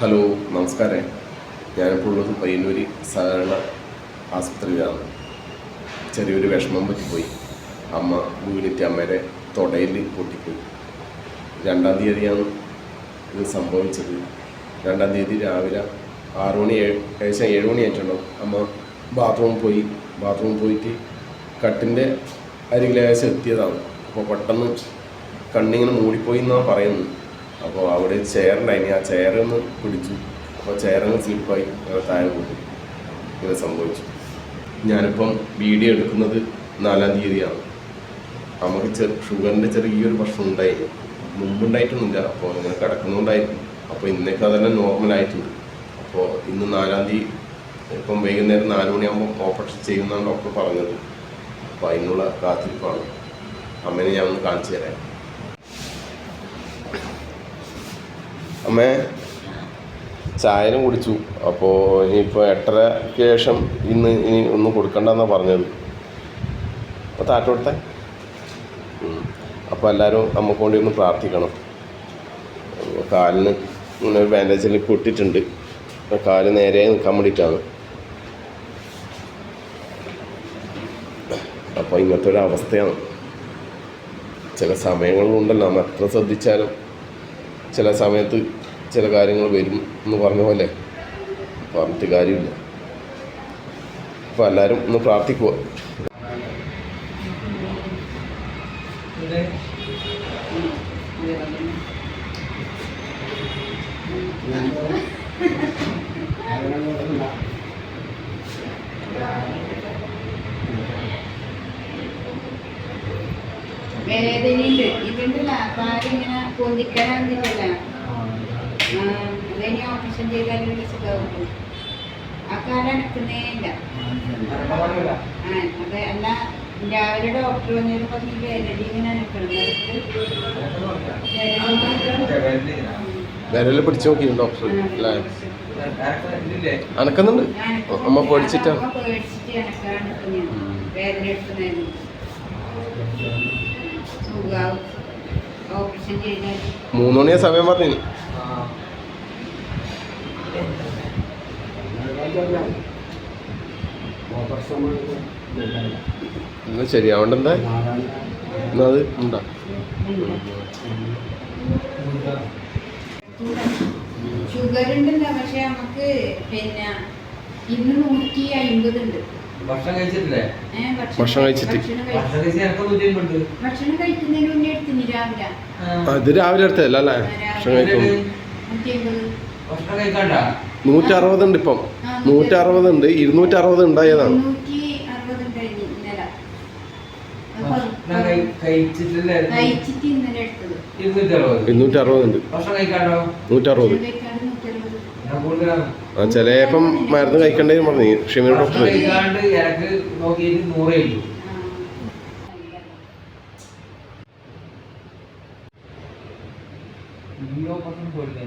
Hello നമസ്കാരം. ഞാനിപ്പോൾ ഉള്ളത് പയ്യന്നൂര് സഹകരണ ആസ്പത്രിയിലാണ്. ചെറിയൊരു വിഷമം പറ്റിപ്പോയി. അമ്മ വീണിട്ട് അമ്മയുടെ തൊടയിൽ പൊട്ടിപ്പോയി. രണ്ടാം തീയതിയാണ് ഇത് സംഭവിച്ചത്. രണ്ടാം തീയതി രാവിലെ ആറ് മണി ഏകദേശം ഏഴ് മണി ആയിട്ടുണ്ടാവും. അമ്മ ബാത്റൂമിൽ പോയി. ബാത്റൂമിൽ പോയിട്ട് കട്ടിന്റെ അരികിലേശം എത്തിയതാണ്. അപ്പോൾ പെട്ടെന്ന് കണ്ണിങ്ങനെ മൂടിപ്പോയി എന്നാണ് പറയുന്നത്. അപ്പോൾ അവിടെ ചെയറുണ്ടായിനി ആ ചെയർ ഒന്ന് പിടിച്ചു. അപ്പോൾ ചെയറൊന്ന് സ്ലിപ്പായി ഞങ്ങൾ താഴെ പോയി. ഇങ്ങനെ സംഭവിച്ചു. ഞാനിപ്പം വീഡിയോ എടുക്കുന്നത് നാലാം തീയതിയാണ്. നമുക്ക് ചെറു ഷുഗറിന്റെ ചെറിയൊരു പ്രശ്നം ഉണ്ടായി മുമ്പുണ്ടായിട്ടൊന്നുമില്ല. അപ്പോൾ ഇങ്ങനെ കിടക്കുന്നുണ്ടായിരുന്നു. അപ്പോൾ ഇന്നേക്ക് അതെല്ലാം നോർമലായിട്ടുണ്ട് അപ്പോൾ ഇന്ന് നാലാം തീയതി ഇപ്പം വൈകുന്നേരം നാല് മണിയാകുമ്പോൾ ഓപ്പറേഷൻ ചെയ്യുമെന്നാണ് ഡോക്ടർ പറഞ്ഞത്. അപ്പോൾ അതിനുള്ള കാത്തിരിപ്പാണ്. അമ്മേനെ ഞാൻ ഒന്ന് കാണിച്ചു തരാം. അമ്മേ ചായനും കുടിച്ചു. അപ്പോൾ ഇനിയിപ്പോൾ എട്ടരയ്ക്ക് ശേഷം ഇന്ന് ഇനി ഒന്നും കൊടുക്കണ്ടെന്നാണ് പറഞ്ഞത്. അപ്പോൾ താറ്റ കൊടുത്തേ. അപ്പോൾ എല്ലാവരും നമുക്ക് വേണ്ടി ഒന്ന് പ്രാർത്ഥിക്കണം. കാലിന് ഇങ്ങനെ ഒരു ബാൻഡേജിൽ അപ്പോൾ കാൽ നേരെ നിൽക്കാൻ വേണ്ടിയിട്ടാണ്. അപ്പോൾ ഇങ്ങനത്തെ ഒരു അവസ്ഥയാണ്. ചില സമയങ്ങളുണ്ടല്ലോ നമ്മൾ എത്ര ശ്രദ്ധിച്ചാലും ചില സമയത്ത് ചില കാര്യങ്ങൾ വരും എന്ന് പറഞ്ഞ പോലെ പറഞ്ഞിട്ട് കാര്യമില്ല. അപ്പോൾ എല്ലാവരും ഒന്ന് പ്രാർത്ഥിക്കുക വേദനയുണ്ട്. ഇതുണ്ടല്ല ഇങ്ങനെ പൊന്തിക്കലാന്നില്ല അതിന് ഓപ്പറേഷൻ ഒരു സുഖമുണ്ട് ആ കാലം അനക്കുന്നേ ഇല്ല ആ അത് അല്ല രാവിലെ ഡോക്ടർ വന്നൊരു പറഞ്ഞു വേദന ഇങ്ങനെ അനക്കണം വിരൽ പിടിച്ച് നോക്കി ഡോക്ടർ അല്ലേ? അനക്കുന്നുണ്ട്. അമ്മ പേടിച്ചിട്ടാ? പേടിച്ചിട്ട് സമയം വേദന എടുക്കുന്നതായിരുന്നു ശരി ശരിയാവണ്ടെന്താ എന്നാ അത് ഉണ്ടാ? ഷുഗർ ഉണ്ടല്ലോ പക്ഷെ നമുക്ക് പിന്നെ ഇന്ന് നൂറ്റി അമ്പത് ഉണ്ട് ഭക്ഷണം കഴിച്ചിട്ടില്ലേ? ഭക്ഷണം കഴിച്ചിട്ട്. ഭക്ഷണം കഴിക്കുന്നതിന് മുന്നേ എടുത്തിന് രാവിലെ. അത് രാവിലെ എടുത്തതല്ല? ഭക്ഷണം കഴിക്കും നൂറ്റി അമ്പത് നൂറ്റി അറുപതുണ്ട് ഇപ്പം നൂറ്റി അറുപതുണ്ട് ഇരുന്നൂറ്റി അറുപത് ഉണ്ടായതാണ് ഇരുന്നൂറ്റി അറുപത് ഇരുന്നൂറ്റി അറുപതുണ്ട് നൂറ്റി അറുപത് ആ ചിലപ്പം മരുന്ന് കഴിക്കണ്ടേ പറഞ്ഞു. ഷമീർ ഡോക്ടർ ഓപ്പറേഷൻ പോയില്ലേ?